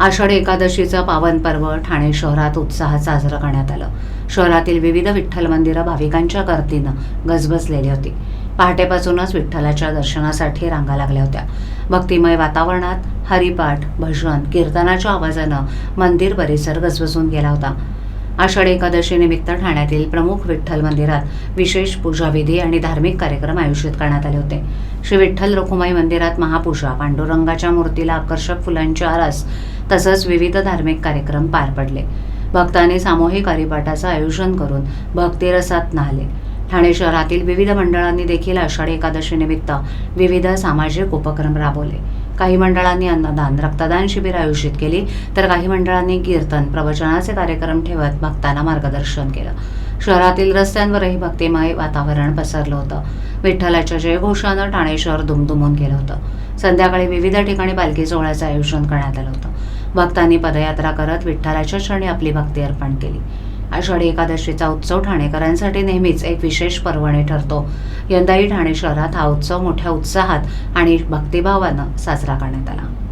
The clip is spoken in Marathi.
आषाढी एकादशीचं पावन पर्व ठाणे शहरात उत्साहात साजरं करण्यात आलं. शहरातील विविध विठ्ठल मंदिरं भाविकांच्या गर्दीनं गजबजलेली होती. पहाटेपासूनच विठ्ठलाच्या दर्शनासाठी रांगा लागल्या होत्या. भक्तिमय वातावरणात हरिपाठ भजन कीर्तनाच्या आवाजानं मंदिर परिसर गजबजून गेला होता. आषाढी एकादशी निमित्त ठाण्यातील प्रमुख विठ्ठल मंदिरात विशेष पूजाविधी आणि धार्मिक कार्यक्रम आयोजित करण्यात आले होते. श्री विठ्ठल रखुमाई मंदिरात महापूजा पांडुरंगाच्या मूर्तीला आकर्षक फुलांची आरास तसंच विविध धार्मिक कार्यक्रम पार पडले. भक्तांनी सामूहिक हरिपाठाचं आयोजन करून भक्तिरसात न्हाले. ठाणे शहरातील विविध मंडळांनी देखील आषाढी एकादशीनिमित्त विविध सामाजिक उपक्रम राबवले. काही मंडळांनी अन्नदान रक्तदान शिबिर आयोजित केली तर काही मंडळांनी कीर्तन प्रवचनाचे कार्यक्रम ठेवत भक्तांना मार्गदर्शन केलं. शहरातील रस्त्यांवरही भक्तिमय वातावरण पसरलं होतं. विठ्ठलाच्या जयघोषानं ठाणे शहर दुमदुमून गेलं होतं. संध्याकाळी विविध ठिकाणी पालखी सोहळ्याचं आयोजन करण्यात आलं होतं. भक्तांनी पदयात्रा करत विठ्ठलाच्या क्षणी आपली भक्ती अर्पण केली. आषाढी एकादशीचा उत्सव ठाणेकरांसाठी नेहमीच एक विशेष पर्वणी ठरतो. यंदाही ठाणे शहरात हा उत्सव मोठ्या उत्साहात आणि भक्तिभावानं साजरा करण्यात आला.